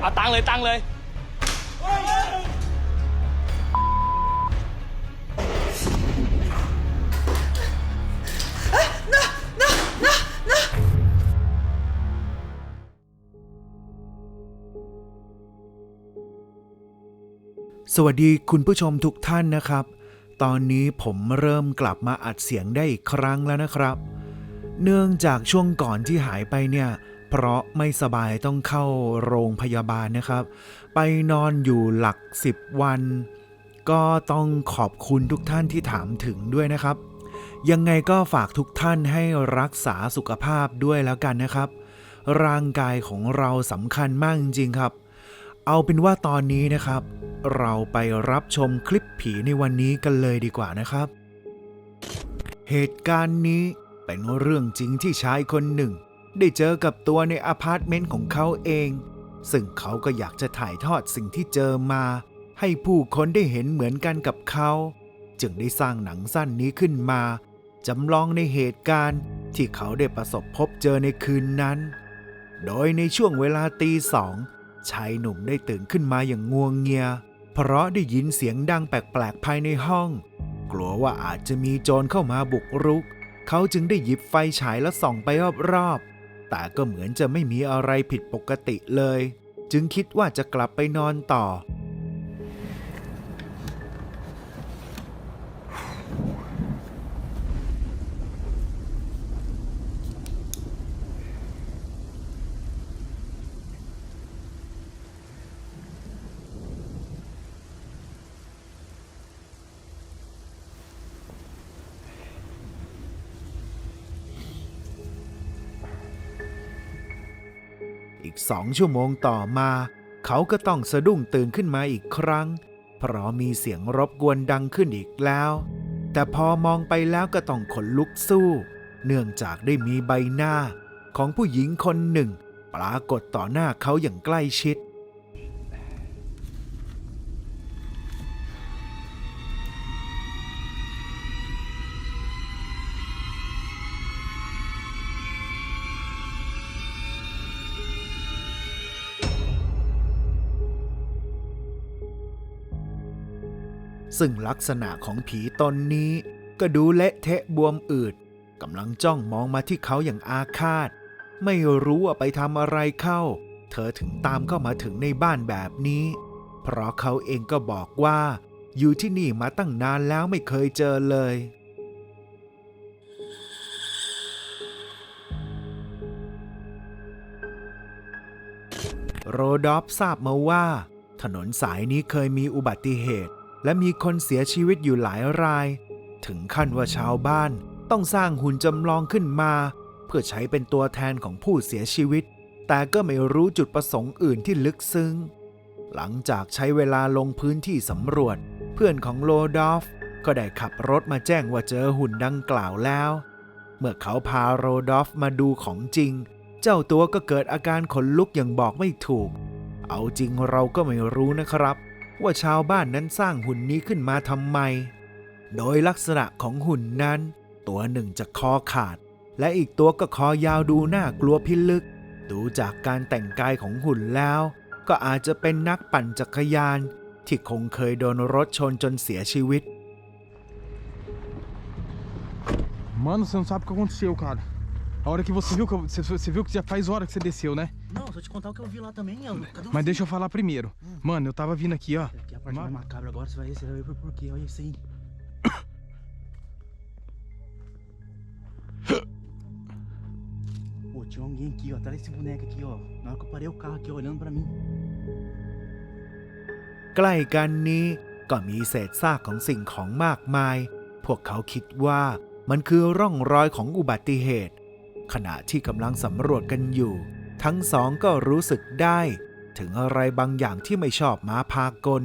เอาตังค์เลยตังค์เลย สวัสดีคุณผู้ชมทุกท่านนะครับ ตอนนี้ผมเริ่มกลับมาอัดเสียงได้อีกครั้งแล้วนะครับ เนื่องจากช่วงก่อนที่หายไปเนี่ย เพราะไม่สบายต้องเข้าโรงพยาบาลนะครับ ไปนอนอยู่หลัก 10 วัน ก็ต้องขอบคุณทุกท่านที่ถามถึงด้วยนะครับ ยังไงก็ฝากทุกท่านให้รักษาสุขภาพด้วยแล้วกันนะครับ ร่างกายของเราสำคัญมากจริงๆครับ เอาเป็นว่าตอนนี้นะครับ เราไปรับชมคลิปผีในวันนี้กันเลยดีกว่านะครับ เหตุการณ์นี้เป็นเรื่องจริงที่ชายคนหนึ่ง ได้เจอกับตัวในอพาร์ตเมนต์ของเขาเอง ซึ่งเขาก็อยากจะถ่ายทอดสิ่งที่เจอมา ให้ผู้คนได้เห็นเหมือนกันกับเขา จึงได้สร้างหนังสั้นนี้ขึ้นมาจำลองในเหตุการณ์ที่เขาได้ประสบพบเจอในคืนนั้น โดยในช่วงเวลาตีสองชายหนุ่มได้ตื่นขึ้นมาอย่างงวงเงีย เพราะได้ยินเสียงดังแปลกๆภายในห้อง กลัวว่าอาจจะมีโจรเข้ามาบุกรุก เขาจึงได้หยิบไฟฉายและส่องไปรอบๆ แต่ก็เหมือนจะไม่มีอะไรผิดปกติเลย จึงคิดว่าจะกลับไปนอนต่อ สองชั่วโมงต่อมา เขาก็ต้องสะดุ้งตื่นขึ้นมาอีกครั้ง เพราะมีเสียงรบกวนดังขึ้นอีกแล้ว แต่พอมองไปแล้วก็ต้องขนลุกสู้ เนื่องจากได้มีใบหน้า ของผู้หญิงคนหนึ่ง ปรากฏต่อหน้าเขาอย่างใกล้ชิด ซึ่งลักษณะของผีตนนี้ ก็ดูเละเทะบวมอืดกำลังจ้องมองมาที่เขาอย่างอาฆาต ไม่รู้ว่าไปทำอะไรเข้า เธอถึงตามเข้ามาถึงในบ้านแบบนี้ เพราะเขาเองก็บอกว่า อยู่ที่นี่มาตั้งนานแล้วไม่เคยเจอเลย โรดอฟทราบมาว่า ถนนสายนี้เคยมีอุบัติเหตุ และมีคนเสียชีวิตอยู่หลายราย ถึงขั้นว่าชาวบ้านต้องสร้างหุ่นจำลองขึ้นมา เพื่อใช้เป็นตัวแทนของผู้เสียชีวิต แต่ก็ไม่รู้จุดประสงค์อื่นที่ลึกซึ้ง หลังจากใช้เวลาลงพื้นที่สำรวจ เพื่อนของโลดอฟก็ได้ขับรถมาแจ้งว่าเจอหุ่นดังกล่าวแล้ว เมื่อเขาพาโรดอฟมาดูของจริง เจ้าตัวก็เกิดอาการขนลุกอย่างบอกไม่ถูก เอาจริงเราก็ไม่รู้นะครับ ว่าชาวบ้านนั้นสร้างหุ่นนี้ขึ้นมาทำไม โดยลักษณะของหุ่นนั้น ตัวหนึ่งจะคอขาด และอีกตัวก็คอยาวดูน่ากลัวพิลึก ดูจากการแต่งกายของหุ่นแล้ว ก็อาจจะเป็นนักปั่นจักรยาน ที่คงเคยโดนรถชนจนเสียชีวิต Mano, você não sabe o que aconteceu, cara. A hora que você viu que eu- você, você viu que já faz hora que você desceu, né? Não, se eu te contar o que eu vi lá também, eu, cadê o Mas deixa eu falar primeiro. Mano, eu tava vindo aqui, ó. Aqui é a parte Ma- mais macabra agora, você vai ver, você vai ver por porquê, olha isso aí. Pô, tinha alguém aqui, ó, atrás desse boneco aqui, ó. Na hora que eu parei o carro aqui, ó, olhando pra mim. ใกล้กันนี้ก็มีเศษซากของสิ่งของมากมาย พวกเขาคิดว่ามันคือร่องรอยของอุบัติเหตุ ขณะที่กำลังสำรวจกันอยู่ ทั้งสองก็รู้สึกได้ ถึงอะไรบางอย่างที่ไม่ชอบมาพากล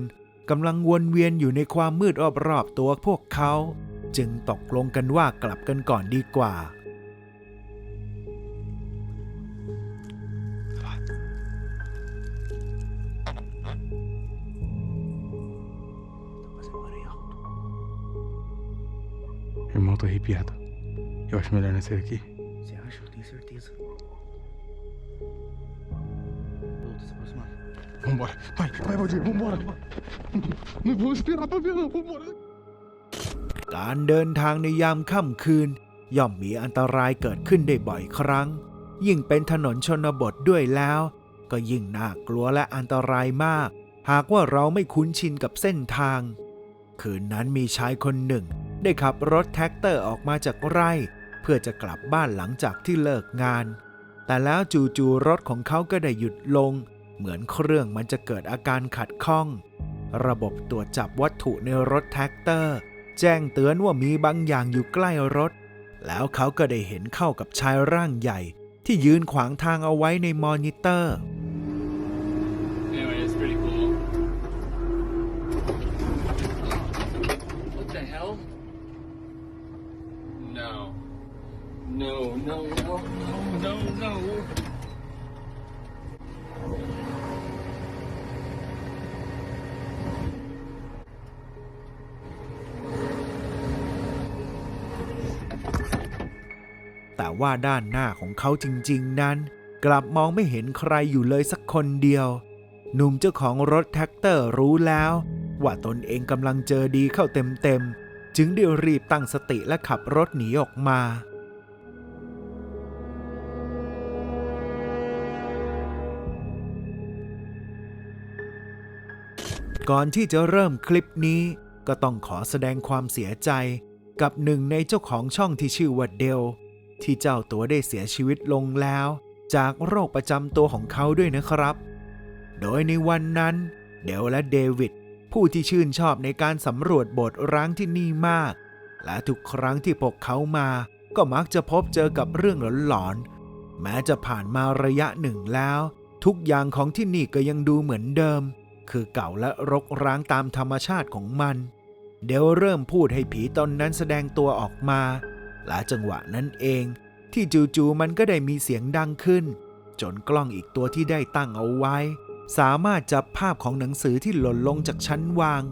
กำลังวนเวียนอยู่ในความมืดรอบๆตัวพวกเขา จึงตกลงกันว่ากลับกันก่อนดีกว่า Tá fazendo barulho alto. Irmão, tô arrepiado. Eu acho melhor nesse aqui. Vai, vai, Valdir, vambora. Não vou esperar pra ver, não. Vambora. การเดินทางในยามค่ำคืน ย่อมมีอันตรายเกิดขึ้นได้บ่อยครั้ง ยิ่งเป็นถนนชนบทด้วยแล้ว ก็ยิ่งน่ากลัวและอันตรายมาก หากว่าเราไม่คุ้นชินกับเส้นทาง คืนนั้นมีชายคนหนึ่ง ได้ขับรถแท็กเตอร์ออกมาจากไร่ เพื่อจะกลับบ้านหลังจากที่เลิกงาน แต่แล้วจู่ๆรถของเขาก็ได้หยุดลง เหมือนเครื่องมันจะเกิดอาการขัดข้อง ระบบตรวจจับวัตถุในรถแท็กเตอร์ แจ้งเตือนว่ามีบางอย่างอยู่ใกล้รถ แล้วเขาก็ได้เห็นเข้ากับชายร่างใหญ่ ที่ยืนขวางทางเอาไว้ในมอนิเตอร์ no, no, no, no, no. แต่ว่าด้านหน้าของเขาจริงๆ นั้น กลับมองไม่เห็นใครอยู่เลยสักคนเดียว หนุ่มเจ้าของรถแท็กเตอร์รู้แล้ว ว่าตนเองกำลังเจอดีเข้าเต็มๆ จึงได้รีบตั้งสติและขับรถหนีออกมาก่อนที่จะเริ่มคลิปนี้ ก็ต้องขอแสดงความเสียใจกับหนึ่งในเจ้าของช่องที่ชื่อว่าเดล ที่เจ้าตัวได้เสียชีวิตลงแล้ว จากโรคประจำตัวของเขาด้วยนะครับ โดยในวันนั้นเดลและเดวิดผู้ที่ชื่นชอบในการสำรวจโบสถ์ร้างที่นี่มาก และทุกครั้งที่พวกเขามาก็มักจะพบเจอกับเรื่องหลอนๆ แม้จะผ่านมาระยะหนึ่งแล้ว ทุกอย่างของที่นี่ก็ยังดูเหมือนเดิม คือเก่าและรกร้างตามธรรมชาติของมัน เดลเริ่มพูดให้ผีตนนั้นแสดงตัวออกมา และจังหวะนั้นเอง ที่จู่ๆมันก็ได้มีเสียงดังขึ้น จนกล้องอีกตัวที่ได้ตั้งเอาไว้ สามารถจับภาพของหนังสือที่หล่นลงจากชั้นวาง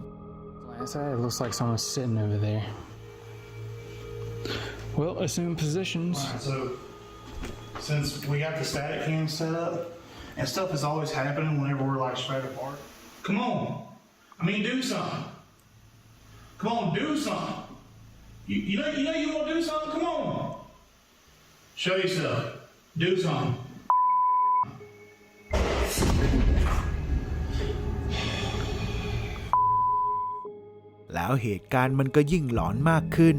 Outside, it looks like someone's sitting over there. Well, assume positions. Alright, so since we got the static cam set up and stuff is always happening whenever we're like straight apart, come on. I mean, do something. Come on, do something. You, you know, you know you want to do something. Come on. Show yourself. Do something. แล้วเหตุการณ์มันก็ยิ่งหลอนมากขึ้น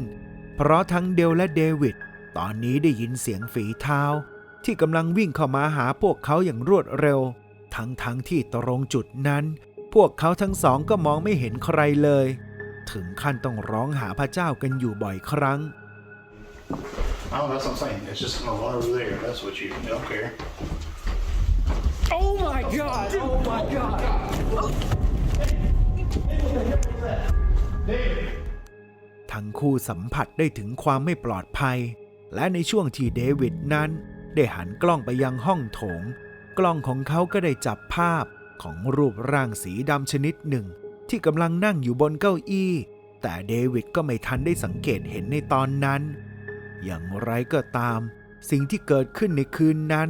เพราะทั้งเดลและเดวิดตอนนี้ได้ยินเสียงฝีเท้า ที่กำลังวิ่งเข้ามาหาพวกเขาอย่างรวดเร็ว ทั้งทั้งที่ตรงจุดนั้น พวกเขาทั้งสองก็มองไม่เห็นใครเลย ถึงขั้นต้องร้องหาพระเจ้ากันอยู่บ่อยครั้ง Oh, that's what I'm saying. It's just gonna run over there. That's what you don't care. David. ทั้งคู่สัมผัสได้ถึงความไม่ปลอดภัย และในช่วงที่เดวิดนั้น ได้หันกล้องไปยังห้องโถง กล้องของเขาก็ได้จับภาพของรูปร่างสีดำชนิดหนึ่ง ที่กำลังนั่งอยู่บนเก้าอี้ แต่เดวิดก็ไม่ทันได้สังเกตเห็นในตอนนั้น อย่างไรก็ตาม สิ่งที่เกิดขึ้นในคืนนั้น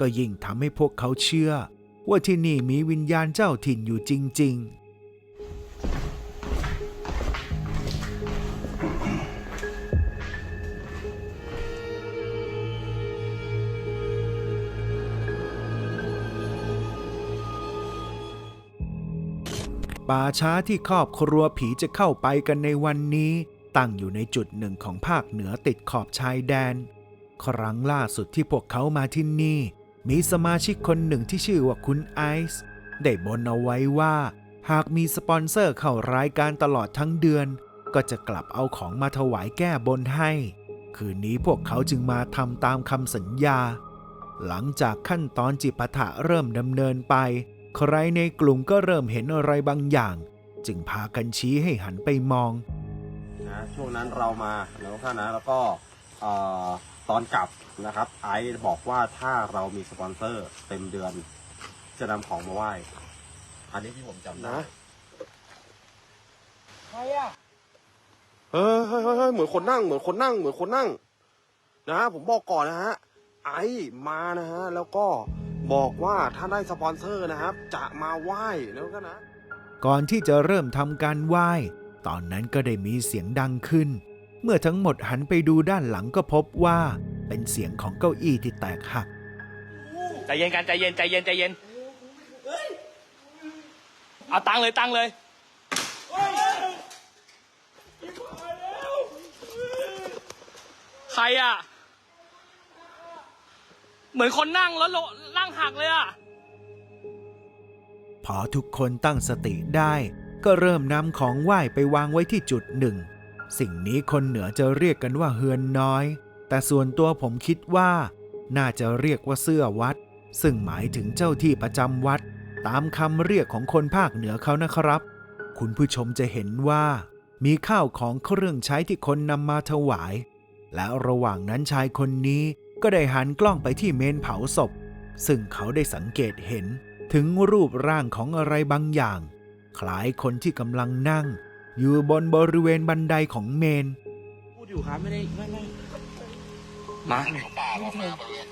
ก็ยิ่งทำให้พวกเขาเชื่อ ว่าที่นี่มีวิญญาณเจ้าถิ่นอยู่จริง ๆ ป่าช้าที่ครอบครัวผีจะเข้าไปกันในวันนี้ ตั้งอยู่ในจุดหนึ่งของภาคเหนือติดขอบชายแดน ครั้งล่าสุดที่พวกเขามาที่นี่ มีสมาชิกคนหนึ่งที่ชื่อว่าคุณไอซ์ได้บนเอาไว้ว่า หากมีสปอนเซอร์เข้ารายการตลอดทั้งเดือน ก็จะกลับเอาของมาถวายแก้บนให้ คืนนี้พวกเขาจึงมาทำตามคำสัญญา หลังจากขั้นตอนจิปาถะเริ่มดำเนินไป ใครในกลุ่มก็เริ่มเห็นอะไรบางอย่าง จึงพากันชี้ให้หันไปมองนะช่วงนั้นเรามาแล้วท่านนะแล้วก็เอ่อตอนกลับนะครับ ไอซ์บอกว่าถ้าเรามีสปอนเซอร์เต็มเดือน จะนำของมาไหว้อันนี้ที่ผมจำได้เฮ้ยเฮ้ยเฮ้ยเฮ้ยเหมือนคนนั่ง เหมือนคนนั่ง เหมือนคนนั่ง นะฮะผมบอกก่อนนะฮะ ไอ้มานะฮะ แล้วก็ บอกว่าถ้าได้สปอนเซอร์นะครับ จะมาไหว้แล้วก็นะ ก่อนที่จะเริ่มทำการไหว้ ตอนนั้นก็ได้มีเสียงดังขึ้น เมื่อทั้งหมดหันไปดูด้านหลังก็พบว่า เป็นเสียงของเก้าอี้ที่แตกหัก ใจเย็นกันใจเย็นใจเย็นใจเย็นเอาตังค์เลยตังค์เลย ใครอะ เหมือนคนนั่งแล้วโลนั่งหักเลยอะ พอทุกคนตั้งสติได้ ก็เริ่มนำของไหว้ไปวางไว้ที่จุดหนึ่ง สิ่งนี้คนเหนือจะเรียกกันว่าเฮือนน้อย แต่ส่วนตัวผมคิดว่า น่าจะเรียกว่าเสื้อวัด ซึ่งหมายถึงเจ้าที่ประจำวัด ตามคำเรียกของคนภาคเหนือเขานะครับ คุณผู้ชมจะเห็นว่า มีข้าวของเครื่องใช้ที่คนนำมาถวาย และระหว่างนั้นชายคนนี้ ก็ได้หันกล้องไปที่เมนเผาศพ ซึ่งเขาได้สังเกตเห็นถึงรูปร่างของอะไรบางอย่าง คล้ายคนที่กำลังนั่ง อยู่บนบริเวณบันไดของเมน พูดอยู่ครับไม่ได้ไม่ไม่มา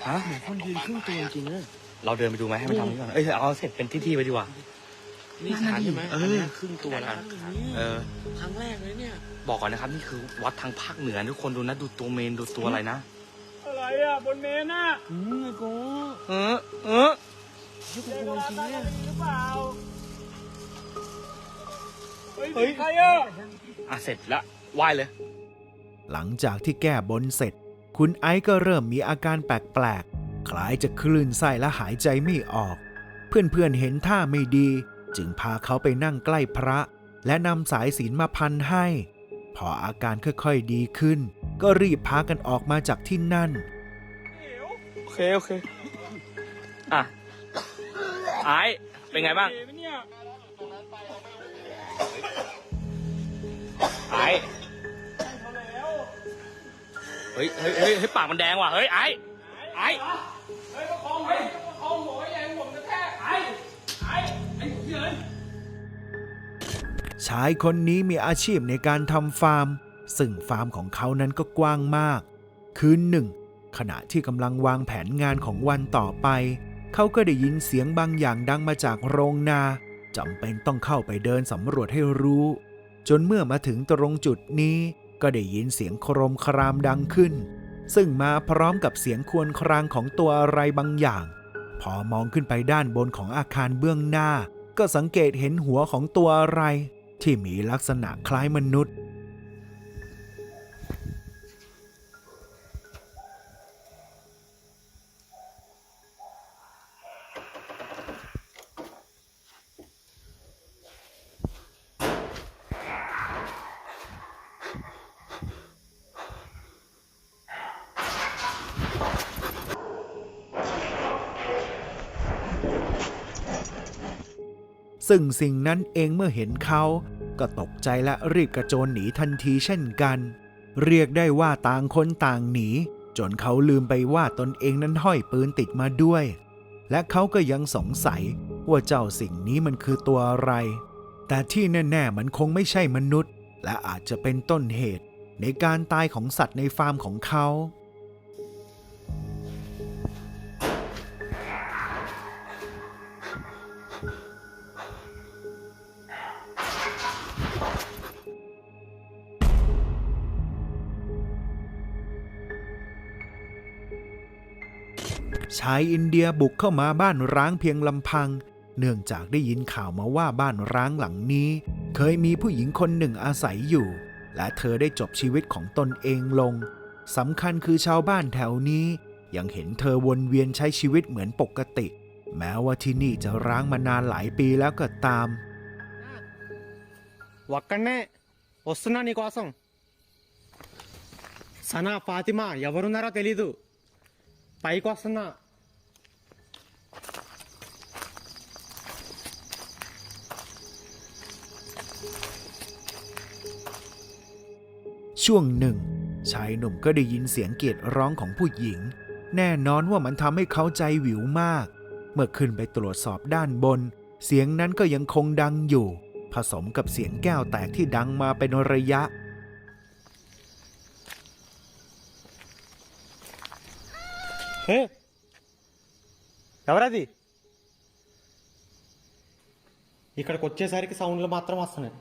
ฮะเหมือนคนยืนครึ่งตัวจริงเลยเราเดินไปดูไหมให้มันทำนี้ก่อนเอ้ยเอาเสร็จเป็นที่ๆไปดีกว่านี่ชันใช่ไหมเออครึ่งตัวนะเออครั้งแรกเลยเนี่ย บอกก่อนนะครับ นี่คือวัดทางภาคเหนือทุกคนดูนะดูตัวเมนดูตัวอะไรนะ อะไรอะบนเมนอะอืมไอ้โกเออเออที่กูกลัวจริงเนี่ยหรือเปล่าเฮ้ยใครอะอะเสร็จละไหว้เลย หลังจากที่แก้บนเสร็จ คุณไอซ์ก็เริ่มมีอาการแปลกๆ คล้ายจะคลื่นไส้และหายใจไม่ออก เพื่อนๆเห็นท่าไม่ดี จึงพาเขาไปนั่งใกล้พระ และนำสายศีลมาพันให้ พออาการค่อยๆดีขึ้น ก็รีบพากันออกมาจากที่นั่นโอ เคโอเค อะไอ้เป็นไงบ้างไอ้เฮ้ยเฮ้ยเฮ้ยเฮ้ยปากมันแดงว่ะ เฮ้ยไอ้ไอ้เฮ้ยประคองเฮ้ยประคองหัวไอ้แดงหัวมันกระแทกไอ้ไอ้ไอ้เหี้ยชายคนนี้มีอาชีพในการทำฟาร์ม ซึ่งฟาร์มของเขานั้นก็กว้างมาก คืนหนึ่ง ขณะที่กำลังวางแผนงานของวันต่อไป เขาก็ได้ยินเสียงบางอย่างดังมาจากโรงนาจำเป็นต้องเข้าไปเดินสำรวจให้รู้ จนเมื่อมาถึงตรงจุดนี้ก็ได้ยินเสียงโครมครามดังขึ้น ซึ่งมาพร้อมกับเสียงครวรครางของตัวอะไรบางอย่าง พอมองขึ้นไปด้านบนของอาคารเบื้องหน้า ก็สังเกตเห็นหัวของตัวอะไร ที่มีลักษณะคล้ายมนุษย์ ซึ่งสิ่งนั้นเองเมื่อเห็นเขา ก็ตกใจและรีบกระโจนหนีทันทีเช่นกัน เรียกได้ว่าต่างคนต่างหนี จนเขาลืมไปว่าตนเองนั้นห้อยปืนติดมาด้วย และเขาก็ยังสงสัยว่าเจ้าสิ่งนี้มันคือตัวอะไร แต่ที่แน่ ๆ มันคงไม่ใช่มนุษย์ และอาจจะเป็นต้นเหตุในการตายของสัตว์ในฟาร์มของเขา ชายอินเดียบุกเข้ามาบ้านร้างเพียงลำพัง เนื่องจากได้ยินข่าวมาว่าบ้านร้างหลังนี้ เคยมีผู้หญิงคนหนึ่งอาศัยอยู่ และเธอได้จบชีวิตของตนเองลงสำคัญคือชาวบ้านแถวนี้ ยังเห็นเธอวนเวียนใช้ชีวิตเหมือนปกติ แม้ว่าที่นี่จะร้างมานานหลายปีแล้วก็ตามวักกันแน่อสนานิกวาสงสนาฟาติมายาวรุนาราเตลิดูไปกวาสนา ช่วงหนึ่ง ชายหนุ่มก็ได้ยินเสียงเกรีดร้องของผู้หญิง แน่นอนว่ามันทำให้เขาใจหวิวมาก เมื่อขึ้นไปตรวจสอบด้านบน เสียงนั้นก็ยังคงดังอยู่ ผสมกับเสียงแก้วแตกที่ดังมาเป็นระยะ హే ఎవరది ఇక్కడికి వచ్చేసరికి సౌండ్లు మాత్రం వస్తున్నాయి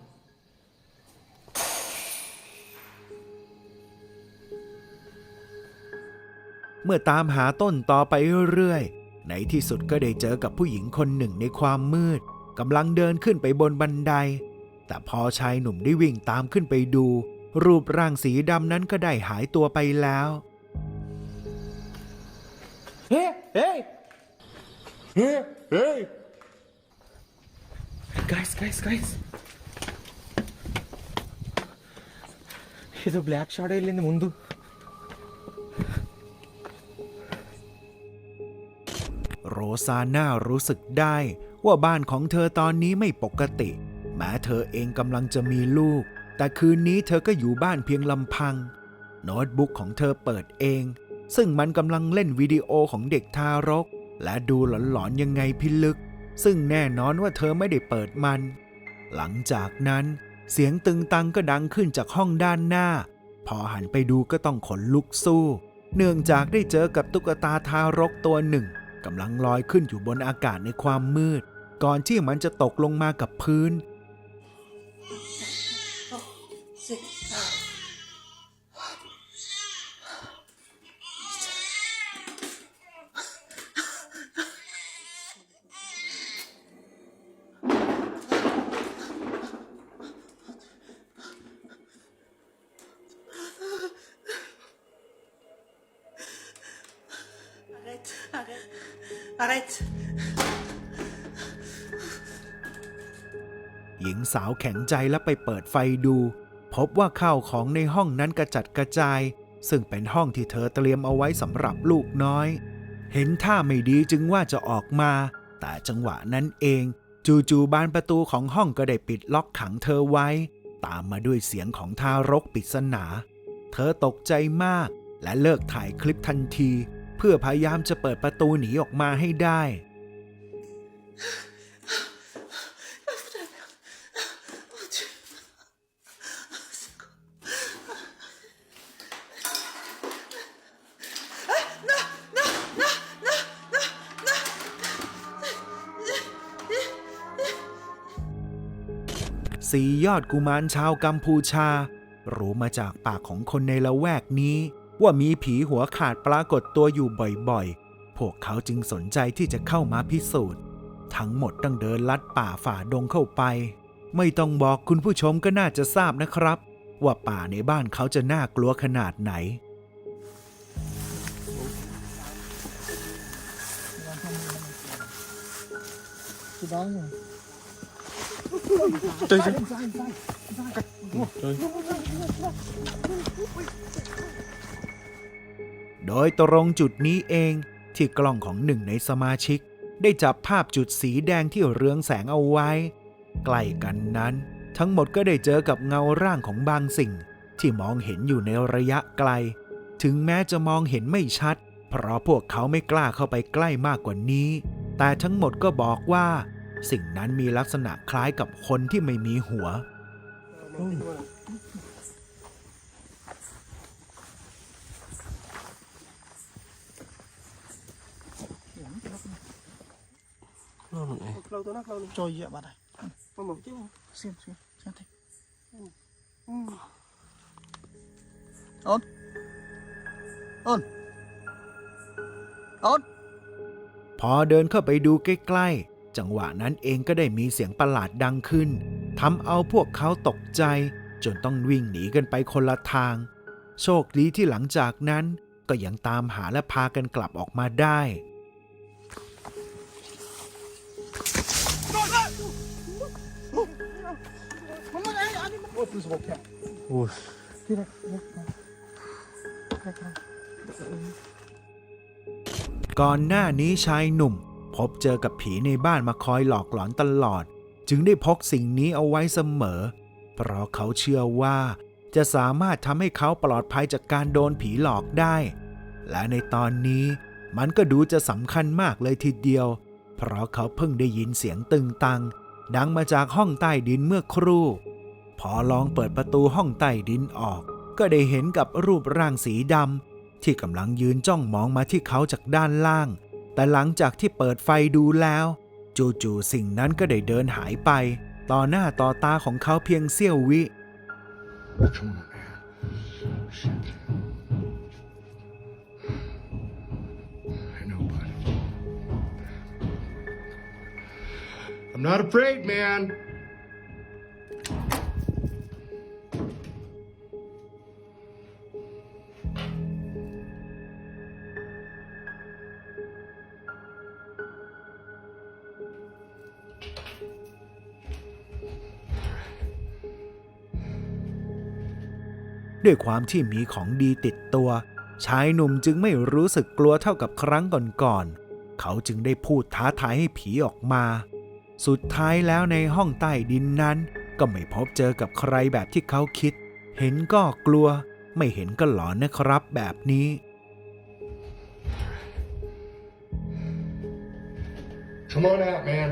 เมื่อตามหาต้นต่อไปเรื่อยๆ ในที่สุดก็ได้เจอกับผู้หญิงคนหนึ่งในความมืดกำลังเดินขึ้นไปบนบันได แต่พอชายหนุ่มได้วิ่งตามขึ้นไปดู รูปร่างสีดำนั้นก็ได้หายตัวไปแล้ว เฮ้เฮ้ Hey! Guys, guys, guys! ಇದು black ಶಾರ್ಡೇ ಇಲ್ಲಿಂದ ಮುಂದು โรซาน่ารู้สึกได้ว่าบ้านของเธอตอนนี้ไม่ปกติ แม้เธอเองกำลังจะมีลูก แต่คืนนี้เธอก็อยู่บ้านเพียงลำพัง โน้ตบุ๊กของเธอเปิดเอง ซึ่งมันกำลังเล่นวิดีโอของเด็กทารก และดูหลอนๆยังไงพิลึก ซึ่งแน่นอนว่าเธอไม่ได้เปิดมัน หลังจากนั้นเสียงตึงตังก็ดังขึ้นจากห้องด้านหน้า พอหันไปดูก็ต้องขนลุกสู้ เนื่องจากได้เจอกับตุ๊กตาทารกตัวหนึ่งกำลังลอยขึ้นอยู่บนอากาศในความมืด ก่อนที่มันจะตกลงมากับพื้น ข็งใจและไปเปิดไฟดู พบว่าข้าวของในห้องนั้นกระจัดกระจาย ซึ่งเป็นห้องที่เธอเตรียมเอาไว้สำหรับลูกน้อย เห็นท่าไม่ดีจึงว่าจะออกมา แต่จังหวะนั้นเอง จู่ๆบานประตูของห้องก็ได้ปิดล็อกขังเธอไว้ ตามมาด้วยเสียงของทารกปริศนา เธอตกใจมาก และเลิกถ่ายคลิปทันที เพื่อพยายามจะเปิดประตูหนีออกมาให้ได้ สียอดกุมารชาวกัมพูชา รู้มาจากปากของคนในละแวกนี้ ว่ามีผีหัวขาดปรากฏตัวอยู่บ่อยๆ พวกเขาจึงสนใจที่จะเข้ามาพิสูจน์ ทั้งหมดต้องเดินลัดป่าฝ่าดงเข้าไป ไม่ต้องบอกคุณผู้ชมก็น่าจะทราบนะครับ ว่าป่าในบ้านเขาจะน่ากลัวขนาดไหน โดยตรงจุดนี้เองที่กล้องของหนึ่งในสมาชิก ได้จับภาพจุดสีแดงที่เรืองแสงเอาไว้ ใกล้กันนั้น ทั้งหมดก็ได้เจอกับเงาร่างของบางสิ่ง ที่มองเห็นอยู่ในระยะไกล ถึงแม้จะมองเห็นไม่ชัด เพราะพวกเขาไม่กล้าเข้าไปใกล้มากกว่านี้ แต่ทั้งหมดก็บอกว่า สิ่งนั้นมีลักษณะคล้ายกับคนที่ไม่มีหัว Cho iya bạn này. Xem xem xem thấy. Ôn. Ôn. Ôn. พอเดินเข้าไปดูใกล้ๆ จังหวะนั้นเองก็ได้มีเสียงประหลาดดังขึ้นทำเอาพวกเขาตกใจ จนต้องวิ่งหนีกันไปคนละทาง โชคดีที่หลังจากนั้น ก็ยังตามหาและพากันกลับออกมาได้ ก่อนหน้านี้ชายหนุ่ม พบเจอกับผีในบ้านมาคอยหลอกหลอนตลอด จึงได้พกสิ่งนี้เอาไว้เสมอ เพราะเขาเชื่อว่าจะสามารถทำให้เขาปลอดภัยจากการโดนผีหลอกได้ และในตอนนี้มันก็ดูจะสำคัญมากเลยทีเดียว เพราะเขาเพิ่งได้ยินเสียงตึงตัง ดังมาจากห้องใต้ดินเมื่อครู่ พอลองเปิดประตูห้องใต้ดินออก ก็ได้เห็นกับรูปร่างสีดำที่กำลังยืนจ้องมองมาที่เขาจากด้านล่าง แต่หลังจากที่เปิดไฟดูแล้ว จู่ๆสิ่งนั้นก็ได้เดินหายไป ต่อหน้าต่อตาของเขาเพียงเสี้ยววิ I'm not afraid, man. ด้วยความที่มีของดีติดตัว ชายหนุ่มจึงไม่รู้สึกกลัวเท่ากับครั้งก่อนๆเขาจึงได้พูดท้าทายให้ผีออกมา สุดท้ายแล้วในห้องใต้ดินนั้น ก็ไม่พบเจอกับใครแบบที่เขาคิด เห็นก็กลัว ไม่เห็นก็หลอนนะครับแบบนี้ Come on out, man.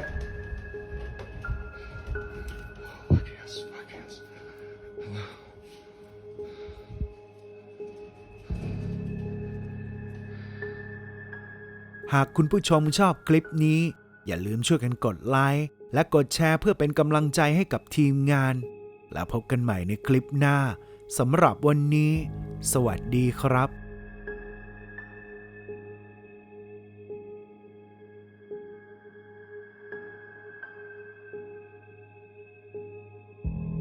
หากคุณผู้ชมชอบคลิปนี้ อย่าลืมช่วยกันกดไลค์และกดแชร์เพื่อเป็นกำลังใจให้กับทีมงาน แล้วพบกันใหม่ในคลิปหน้าสำหรับวันนี้ สวัสดีครับ